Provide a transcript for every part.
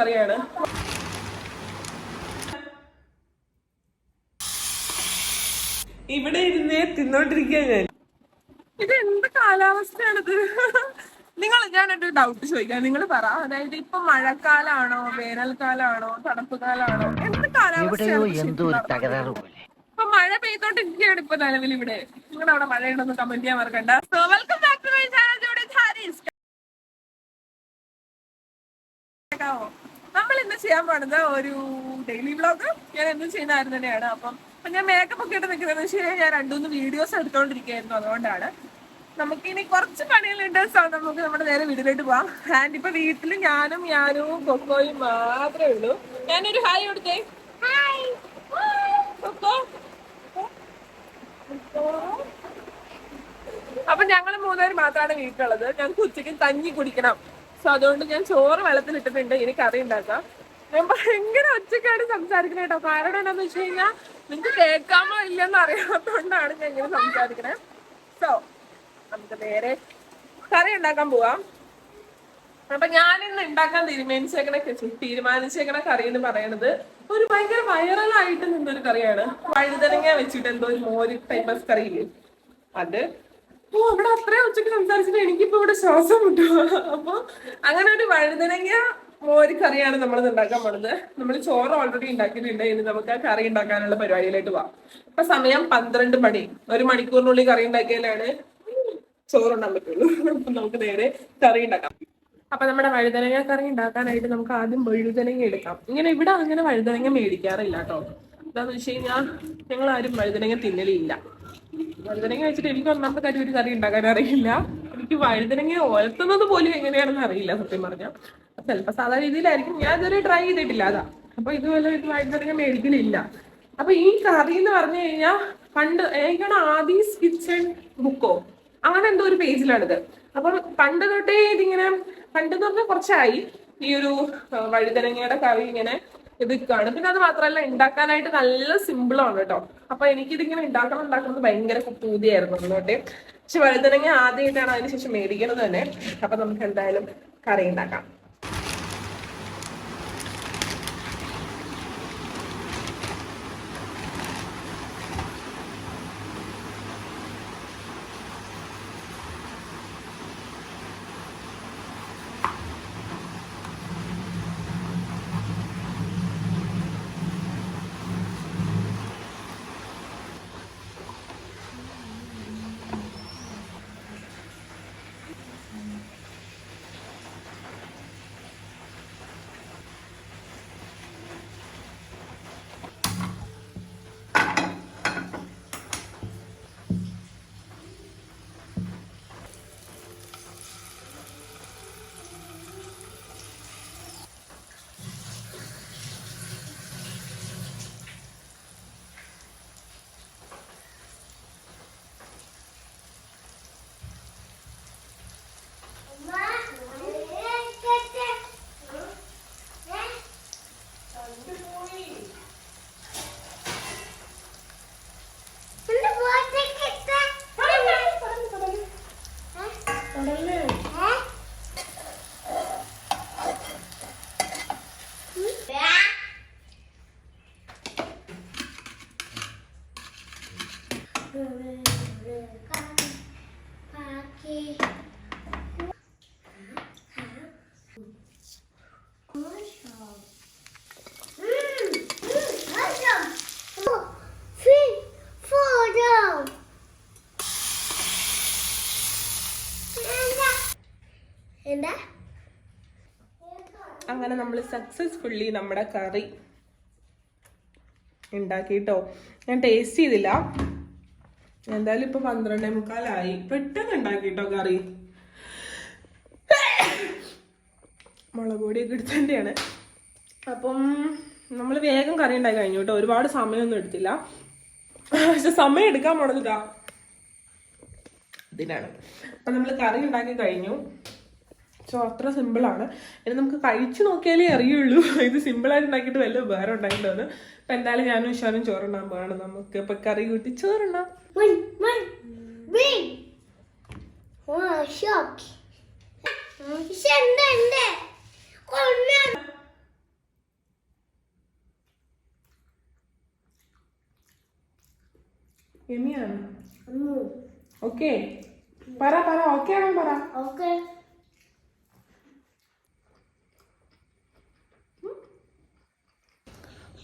കറിയാണ് ഇവിടെ ഇരുന്ന് തിന്നോണ്ടിരിക്കുക ഞാൻ. ഇത് എന്ത് കാലാവസ്ഥയാണിത്? നിങ്ങൾ ഞാനൊരു ഡൗട്ട് ചോദിക്കാം. നിങ്ങൾ പറ. അതായത് ഇപ്പൊ മഴക്കാലാണോ വേനൽക്കാലാണോ തണുപ്പ് കാലാണോ എന്ത് കാലാവസ്ഥയാണ് ഇപ്പൊ മഴ പെയ്തോണ്ടിരിക്കുകയാണ് ഇപ്പൊ നിലവിൽ ഇവിടെ. നിങ്ങളുടെ അവിടെ മഴയുണ്ടെന്ന് കമന്റ് ചെയ്യാൻ മറക്കണ്ട. സോ ചെയ്യാൻ പോണത് ഒരു ഡെയിലി വ്ളോഗ് ഞാൻ എന്നും ചെയ്യുന്ന ആരും തന്നെയാണ്. അപ്പം ഞാൻ മേക്കപ്പ് ഒക്കെ ഇട്ട് നിൽക്കുന്നത് വെച്ച് കഴിഞ്ഞാൽ ഞാൻ രണ്ടുമൂന്ന് വീഡിയോസ് എടുത്തോണ്ടിരിക്കുകയായിരുന്നു. അതുകൊണ്ടാണ്. നമുക്ക് ഇനി കുറച്ച് പണികളുണ്ട് നമുക്ക് നമ്മുടെ നേരെ വീട്ടിലോട്ട് പോവാം. ആൻഡ് ഇപ്പൊ വീട്ടിൽ ഞാനും ഞാനും കൊക്കോയും മാത്രമേ ഉള്ളൂ. ഞാനൊരു ഹായ് കൊടുത്തേ. കൊക്കോ. അപ്പൊ ഞങ്ങൾ മൂന്നുപേർ മാത്രമാണ് വീട്ടിലുള്ളത്. ഞങ്ങൾക്ക് ഉച്ചയ്ക്ക് തഞ്ഞി കുടിക്കണം. സോ അതുകൊണ്ട് ഞാൻ ചോറ് വെള്ളത്തിലിട്ടിട്ടുണ്ട്. ഇനി കറി ഉണ്ടാക്കാം ഞാൻ ഭയങ്കര ഒച്ചക്കാണ് സംസാരിക്കണേ കേട്ടോ കാരണം എന്താണെന്ന് വെച്ച് കഴിഞ്ഞാൽ നിങ്ങൾക്ക് കേൾക്കാമോ ഇല്ലെന്ന് അറിയാത്തതുകൊണ്ടാണ് ഞാൻ ഇങ്ങനെ സംസാരിക്കണേ. സോ നമുക്ക് നേരെ കറി ഉണ്ടാക്കാൻ പോവാം. അപ്പൊ ഞാൻ ഇന്ന് ഉണ്ടാക്കാൻ തീരുമാനിച്ചേക്കണ തീരുമാനിച്ചേക്കണ കറി എന്ന് പറയുന്നത് ഒരു ഭയങ്കര വൈറലായിട്ട് നിന്നൊരു കറിയാണ്. വഴുതനങ്ങ വെച്ചിട്ട് എന്തോ ഒരു മോര് ടൈപ്പ് ഓഫ് ഇല്ലേ? അത്. ഓ അവിടെ അത്രയും ഉച്ചയ്ക്ക് സംസാരിച്ചിട്ട് എനിക്കിപ്പോ ഇവിടെ ശ്വാസം കിട്ടുമോ അപ്പൊ അങ്ങനെ ഒരു വഴുതനങ്ങ മോര് കറിയാണ് നമ്മൾ ഉണ്ടാക്കാൻ പോണത്. നമ്മൾ ചോറ് ഓൾറെഡി ഉണ്ടാക്കിയിട്ടുണ്ട്. ഇനി നമുക്ക് കറി ഉണ്ടാക്കാനുള്ള പരിപാടിയിലേക്ക് പോവാം. ഇപ്പൊ സമയം പന്ത്രണ്ട് മണി. ഒരു മണിക്കൂറിനുള്ളിൽ കറി ഉണ്ടാക്കിയാലാണ് ചോറുണ്ടാൻ പറ്റുള്ളൂ. അപ്പൊ നമുക്ക് നേരെ കറി ഉണ്ടാക്കാം. അപ്പൊ നമ്മുടെ വഴുതനങ്ങ കറി ഉണ്ടാക്കാനായിട്ട് നമുക്ക് ആദ്യം വഴുതനങ്ങ എടുക്കാം. ഇങ്ങനെ ഇവിടെ അങ്ങനെ വഴുതനങ്ങ മേടിക്കാറില്ല കേട്ടോ. എന്താന്ന് വെച്ച് കഴിഞ്ഞാൽ ഞങ്ങൾ ആരും വഴുതനങ്ങ തിന്നലില്ല. വഴുതനങ്ങ വെച്ചിട്ട് എനിക്ക് ഒന്നാമത്തെ കാര്യം ഒരു കറി ഉണ്ടാക്കാൻ അറിയില്ല. എനിക്ക് വഴുതനങ്ങ ഒലത്തുന്നത് പോലും എങ്ങനെയാണെന്ന് അറിയില്ല സത്യം പറഞ്ഞാൽ. ചിലപ്പോൾ സാധാ രീതിയിലായിരിക്കും. ഞാൻ ഇതുവരെ ട്രൈ ചെയ്തിട്ടില്ല അതാ. അപ്പൊ ഇതുപോലെ ഇത് വഴുതനങ്ങ മേടിക്കലില്ല. അപ്പൊ ഈ കറി എന്ന് പറഞ്ഞു കഴിഞ്ഞാൽ പണ്ട് എനിക്കാണ് ആദീസ് കിച്ചൺ ബുക്കോ അങ്ങനെ എന്തോ ഒരു പേജിലാണിത്. അപ്പം പണ്ട് തൊട്ടേ ഇതിങ്ങനെ പണ്ട് എന്ന് പറഞ്ഞാൽ കുറച്ചായി. ഈ ഒരു വഴുതനങ്ങയുടെ കറി ഇങ്ങനെ ഇത് കാണും പിന്നെ അത് മാത്രമല്ല ഉണ്ടാക്കാനായിട്ട് നല്ല സിമ്പിളാണ് കേട്ടോ അപ്പൊ എനിക്കിതിങ്ങനെ ഉണ്ടാക്കണം ഉണ്ടാക്കുന്നത് ഭയങ്കര പൂതിയായിരുന്നു അതുകൊണ്ടേ പക്ഷെ വഴുതനങ്ങ ആദ്യമായിട്ടാണ് അതിനുശേഷം മേടിക്കുന്നത് തന്നെ. അപ്പൊ നമുക്ക് എന്തായാലും കറി ഉണ്ടാക്കാം എന്താ? അങ്ങനെ നമ്മൾ സക്സസ്ഫുള്ളി നമ്മുടെ കറി ഉണ്ടാക്കിട്ടോ. ഞാൻ ടേസ്റ്റ് ചെയ്തില്ല. എന്തായാലും ഇപ്പൊ പന്ത്രണ്ടേ മുക്കാലായി. പെട്ടെന്ന് ഉണ്ടാക്കിട്ടോ കറി. മുളക് പൊടിയൊക്കെ എടുത്തതിന്റെയാണ് അപ്പം നമ്മൾ വേഗം കറി ഉണ്ടാക്കി കഴിഞ്ഞു കേട്ടോ. ഒരുപാട് സമയമൊന്നും എടുത്തില്ല. പക്ഷെ സമയം എടുക്കാൻ പോണതിതാ ഇതിനാണ്. അപ്പം നമ്മൾ കറി ഉണ്ടാക്കി കഴിഞ്ഞു. സോ അത്ര സിമ്പിളാണ് ഇനി നമുക്ക് കഴിച്ച് നോക്കിയാലേ അറിയുള്ളൂ. ഇത് സിമ്പിളായിട്ട് ഉണ്ടാക്കിയിട്ട് വല്ല ഉപകാരം ഉണ്ടായിട്ടാണ് അപ്പൊ എന്തായാലും ഞാനും ഉഷാനും ചോറുണ്ടാൻ പോവാണ്. നമുക്ക് ഇപ്പൊ കറി കൂട്ടി ചോറുണ്ടാം എമിയാണ്. ഓക്കെ പറ പറ. ഓക്കെ ആണോ പറ? ഓക്കെ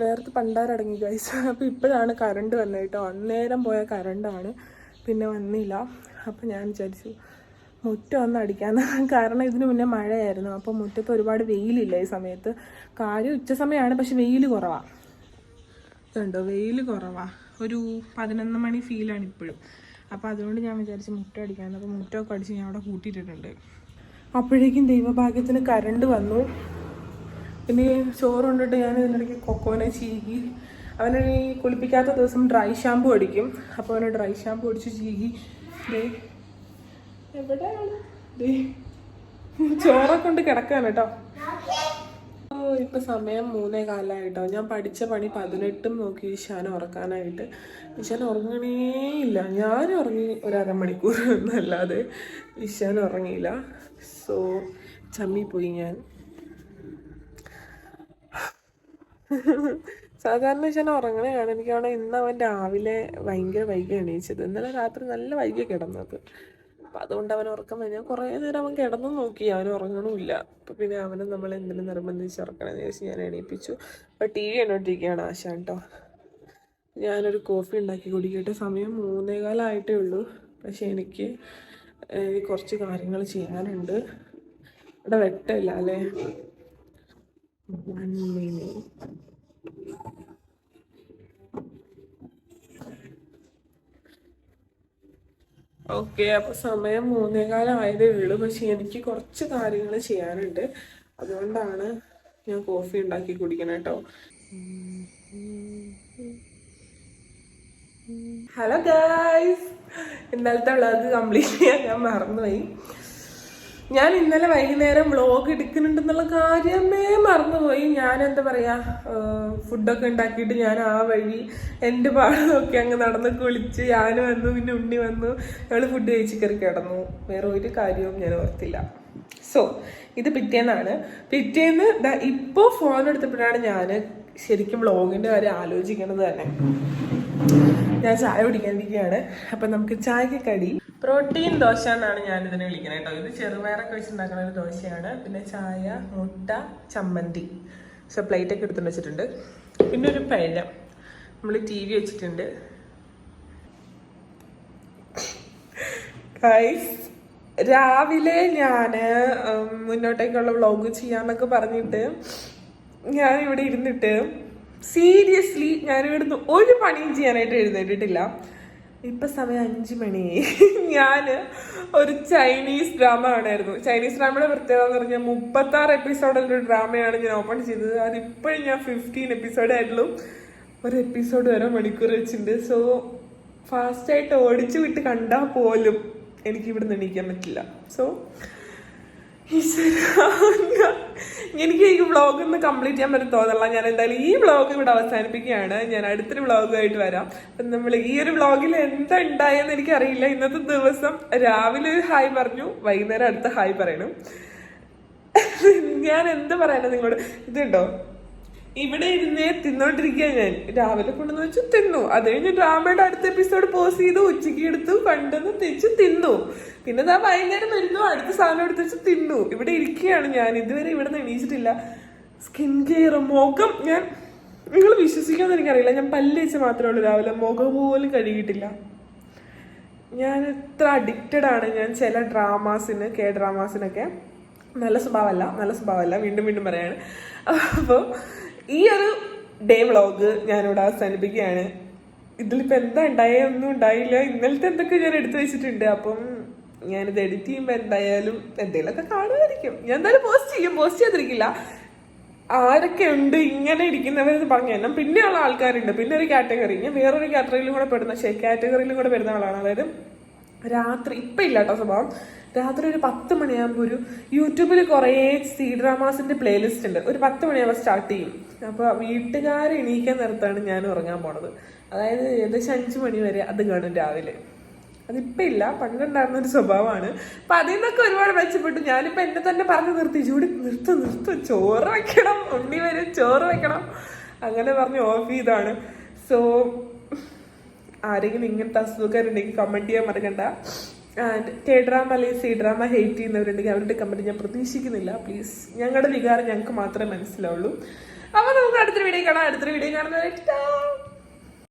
വേർത്ത് പണ്ടാരടങ്ങി ഗൈസ് അപ്പോൾ ഇപ്പോഴാണ് കറണ്ട് വന്നത് കേട്ടോ. അന്നേരം പോയ കറണ്ടാണ് പിന്നെ വന്നില്ല. അപ്പോൾ ഞാൻ വിചാരിച്ചു മുറ്റം ഒന്ന് അടിക്കാന്ന്. കാരണം ഇതിന് മുന്നേ മഴയായിരുന്നു. അപ്പോൾ മുറ്റത്ത് ഒരുപാട് വെയിലില്ല ഈ സമയത്ത്. കാര്യം ഉച്ച സമയമാണ് പക്ഷെ വെയിൽ കുറവാണ് ഇതുണ്ടോ വെയിൽ കുറവാ. ഒരു പതിനൊന്ന് മണി ഫീലാണ് ഇപ്പോഴും. അപ്പോൾ അതുകൊണ്ട് ഞാൻ വിചാരിച്ചു മുറ്റം അടിക്കാമെന്ന് അപ്പോൾ മുറ്റമൊക്കെ അടിച്ച് ഞാൻ അവിടെ കൂട്ടിയിട്ടിട്ടുണ്ട്. അപ്പോഴേക്കും ദൈവഭാഗ്യത്തിന് കറണ്ട് വന്നു. പിന്നെ ചോറ് കൊണ്ടിട്ട് ഞാൻ ഇതിനിടയ്ക്ക് കൊക്കോനെ ചീകി. അവനെ ഈ കുളിപ്പിക്കാത്ത ദിവസം ഡ്രൈ ഷാമ്പു അടിക്കും. അപ്പോൾ അവന് ഡ്രൈ ഷാമ്പു അടിച്ച് ചീകി. ദേ ചോറൊക്കെ കൊണ്ട് കിടക്കാണ് കേട്ടോ. ഇപ്പൊ സമയം മൂന്നേ കാലമായിട്ടോ ഞാൻ പഠിച്ച പണി പതിനെട്ടും നോക്കി ഈശാന ഉറക്കാനായിട്ട്. ഈശാൻ ഉറങ്ങണേ ഇല്ല. ഞാൻ ഉറങ്ങി ഒരു അരമണിക്കൂർ എന്നല്ലാതെ ഈശാൻ ഉറങ്ങിയില്ല. സോ ചമ്മി പോയി ഞാൻ. സാധാരണ ഞാൻ ഉറങ്ങണയാണ് എനിക്കാണ് ഇന്ന് അവൻ രാവിലെ ഭയങ്കര വൈകി എണീച്ചത്. ഇന്നലെ രാത്രി നല്ല വൈകി കിടന്നത്. അപ്പം അതുകൊണ്ട് അവൻ ഉറക്കം ഞാൻ കുറേ നേരം അവൻ കിടന്നു നോക്കി. അവൻ ഉറങ്ങണമില്ല. അപ്പം പിന്നെ അവനെ നമ്മൾ എന്തിനും നിർബന്ധിച്ച് ഉറക്കണമെന്ന് ചോദിച്ച് ഞാൻ എണീപ്പിച്ചു. അപ്പം ടി വി കണ്ടോണ്ടിരിക്കുകയാണ് ആശാൻ കേട്ടോ ഞാനൊരു കോഫി ഉണ്ടാക്കി കുടിക്കട്ടെ. സമയം മൂന്നേകാലായിട്ടേ ഉള്ളൂ. പക്ഷെ എനിക്ക് കുറച്ച് കാര്യങ്ങൾ ചെയ്യാനുണ്ട്. ഇവിടെ വെട്ടമില്ല അല്ലേ? minute. ഓക്കെ അപ്പൊ സമയം മൂന്നേകാലം ആയതേ ഉള്ളൂ. പക്ഷെ എനിക്ക് കുറച്ച് കാര്യങ്ങൾ ചെയ്യാനുണ്ട്. അതുകൊണ്ടാണ് ഞാൻ കോഫി ഉണ്ടാക്കി കുടിക്കണം കേട്ടോ ഹലോ ഗായ്സ്. ഇന്നലത്തെ വ്ളോഗ് കംപ്ലീറ്റ് ചെയ്യാൻ ഞാൻ മറന്നുപോയി. ഞാൻ ഇന്നലെ വൈകുന്നേരം വ്ളോഗ് എടുക്കുന്നുണ്ടെന്നുള്ള കാര്യമേ മറന്നുപോയി. ഞാൻ എന്താ പറയാ ഫുഡൊക്കെ ഉണ്ടാക്കിയിട്ട് ഞാൻ ആ വഴി എന്റെ പാട് നോക്കി അങ്ങ് നടന്ന് കുളിച്ച് ഞാൻ വന്നു പിന്നെ ഉണ്ണി വന്നു ഞങ്ങൾ ഫുഡ് കഴിച്ച് കയറി കിടന്നു. വേറെ ഒരു കാര്യവും ഞാൻ ഓർത്തില്ല. സോ ഇത് പിറ്റേന്നാണ്. പിറ്റേന്ന് ഇപ്പോ ഇപ്പോൾ ഫോൺ എടുത്തപ്പോഴാണ് ഞാൻ ശരിക്കും വ്ളോഗിന്റെ കാര്യം ആലോചിക്കുന്നത് തന്നെ. ഞാൻ ചായ കുടിക്കാനിരിക്കുകയാണ് അപ്പം നമുക്ക് ചായക്ക് കടി. പ്രോട്ടീൻ ദോശ എന്നാണ് ഞാൻ ഇതിനെ വിളിക്കുന്നത് കേട്ടോ. ഇത് ചെറുപയറൊക്കെ വെച്ചുണ്ടാക്കുന്ന ഒരു ദോശയാണ്. പിന്നെ ചായ മുട്ട ചമ്മന്തി. സോ പ്ലേറ്റ് ഒക്കെ എടുത്തുകൊണ്ട് വെച്ചിട്ടുണ്ട്. പിന്നെ ഒരു പഴം. നമ്മൾ ടി വി വെച്ചിട്ടുണ്ട് രാവിലെ ഞാൻ മുന്നോട്ടേക്കുള്ള വ്ളോഗ് ചെയ്യാന്നൊക്കെ പറഞ്ഞിട്ട് ഞാൻ ഇവിടെ ഇരുന്നിട്ട് സീരിയസ്ലി ഞാൻ ഇവിടുന്ന് ഒരു പണിയും ചെയ്യാനായിട്ട് എഴുന്നേറ്റിട്ടില്ല. ഇപ്പം സമയം അഞ്ച് മണി. ഞാൻ ഒരു ചൈനീസ് ഡ്രാമ കാണായിരുന്നു. ചൈനീസ് ഡ്രാമയുടെ പ്രത്യേകത എന്ന് പറഞ്ഞാൽ മുപ്പത്തി ആറ് എപ്പിസോഡുള്ള ഒരു ഡ്രാമയാണ് ഞാൻ ഓപ്പൺ ചെയ്തത്. അതിപ്പോഴും ഞാൻ ഫിഫ്റ്റീൻ എപ്പിസോഡ് ആയിട്ടുള്ളൂ. ഒരു എപ്പിസോഡ് വരെ മണിക്കൂർ വെച്ചിട്ടുണ്ട്. സോ ഫാസ്റ്റായിട്ട് ഓടിച്ചു വിട്ട് കണ്ടാൽ പോലും എനിക്ക് നിന്ന് എണീക്കാൻ പറ്റില്ല. സോ എനിക്ക് ഈ വ്ളോഗ് ഒന്ന് കംപ്ലീറ്റ് ചെയ്യാൻ പറ്റും തോന്നല്ല ഞാൻ എന്തായാലും ഈ വ്ളോഗ് ഇവിടെ അവസാനിപ്പിക്കുകയാണ്. ഞാൻ അടുത്തൊരു വ്ളോഗുമായിട്ട് വരാം. അപ്പം നമ്മൾ ഈ ഒരു വ്ളോഗിൽ എന്താ ഉണ്ടായെന്ന് എനിക്കറിയില്ല. ഇന്നത്തെ ദിവസം രാവിലെ ഒരു ഹായ് പറഞ്ഞു വൈകുന്നേരം അടുത്ത ഹായ് പറയണം. ഞാൻ എന്ത് പറയാനാ നിങ്ങളോട്? ഇതുണ്ടോ? ഇവിടെ ഇരുന്നേ തിന്നോണ്ടിരിക്കുക ഞാൻ. രാവിലെ കൊണ്ടുവന്ന് വെച്ച് തിന്നു. അത് കഴിഞ്ഞ് ഡ്രാമയുടെ അടുത്ത എപ്പിസോഡ് പോസ് ചെയ്തു ഉച്ചയ്ക്ക് എടുത്തു കണ്ടെന്ന് തെച്ച് തിന്നു. പിന്നെ ഞാൻ വൈകുന്നേരം വരുന്നു അടുത്ത സാധനം എടുത്ത് വെച്ച് തിന്നു. ഇവിടെ ഇരിക്കുകയാണ് ഞാൻ. ഇതുവരെ ഇവിടെ നിന്ന് എണീച്ചിട്ടില്ല. സ്കിൻ കെയർ മുഖം ഞാൻ നിങ്ങൾ വിശ്വസിക്കാമെന്ന് എനിക്കറിയില്ല. ഞാൻ പല്ല് വെച്ച് മാത്രമേ ഉള്ളൂ രാവിലെ. മുഖം പോലും കഴുകിയിട്ടില്ല. ഞാൻ എത്ര അഡിക്റ്റഡ് ആണ്. ഞാൻ ചില ഡ്രാമാസിന് കെ ഡ്രാമാസിനൊക്കെ നല്ല സ്വഭാവമല്ല നല്ല സ്വഭാവമല്ല. വീണ്ടും വീണ്ടും പറയാണ്. അപ്പോൾ ഈ ഒരു ഡേ വ്ളോഗ് ഞാനിവിടെ അവസാനിപ്പിക്കുകയാണ്. ഇതിലിപ്പോൾ എന്താ ഉണ്ടായേ ഒന്നും ഉണ്ടായില്ല. ഇന്നലത്തെ എന്തൊക്കെ ഞാൻ എടുത്തു വെച്ചിട്ടുണ്ട്. അപ്പം ഞാനിത് എഡിറ്റ് ചെയ്യുമ്പോൾ എന്തായാലും എന്തെങ്കിലുമൊക്കെ കാണുമായിരിക്കും. ഞാൻ എന്തായാലും പോസ്റ്റ് ചെയ്യും. പോസ്റ്റ് ചെയ്തിരിക്കില്ല ആരൊക്കെ ഉണ്ട് ഇങ്ങനെ ഇരിക്കുന്നവരെന്ന് പറഞ്ഞു തന്നെ പിന്നെയുള്ള ആൾക്കാരുണ്ട്. പിന്നെ ഒരു കാറ്റഗറി ഞാൻ വേറൊരു കാറ്റഗറിയിലും കൂടെ പെടുന്ന കാറ്റഗറിയിലും കൂടെ പെടുന്ന ആളാണ്. അതായത് രാത്രി ഇപ്പം ഇല്ല കേട്ടോ സ്വഭാവം. രാത്രി ഒരു പത്ത് മണിയാകുമ്പോൾ ഒരു യൂട്യൂബിൽ കുറേ സി ഡ്രാമാസിന്റെ പ്ലേലിസ്റ്റ് ഉണ്ട്. ഒരു പത്ത് മണിയാകുമ്പോൾ സ്റ്റാർട്ട് ചെയ്യും. അപ്പോൾ വീട്ടുകാരെ എണീക്കാൻ നേരത്താണ് ഞാൻ ഉറങ്ങാൻ പോണത്. അതായത് ഏകദേശം അഞ്ച് മണി വരെ അത് കാണും രാവിലെ. അതിപ്പോ ഇല്ല പണ്ടുണ്ടായിരുന്ന ഒരു സ്വഭാവമാണ്. അപ്പൊ അതിൽ നിന്നൊക്കെ ഒരുപാട് മെച്ചപ്പെട്ടു. ഞാനിപ്പോ എന്നെ തന്നെ പറഞ്ഞു നിർത്തി. ചൂടി നിർത്തു നിർത്തു. ചോറ് വെക്കണം. ഉണ്ണി വരും. ചോറ് വെക്കണം. അങ്ങനെ പറഞ്ഞ് ഓഫ് ചെയ്താണ്. സോ ആരെങ്കിലും ഇങ്ങനത്തെ അസുഖക്കാരുണ്ടെങ്കിൽ കമന്റ് ചെയ്യാൻ മറക്കണ്ട. ആൻഡ് കെ ഡ്രാമ അല്ലെങ്കിൽ സി ഡ്രാമ ഹേറ്റ് ചെയ്യുന്നവരുണ്ടെങ്കിൽ അവരുടെ കമന്റ് ഞാൻ പ്രതീക്ഷിക്കുന്നില്ല. പ്ലീസ് ഞങ്ങളുടെ വികാരം ഞങ്ങൾക്ക് മാത്രമേ മനസ്സിലാവുള്ളൂ. അപ്പോൾ നമുക്ക് അടുത്തൊരു വീഡിയോ കാണാം. അടുത്തൊരു വീഡിയോ കാണുന്നത്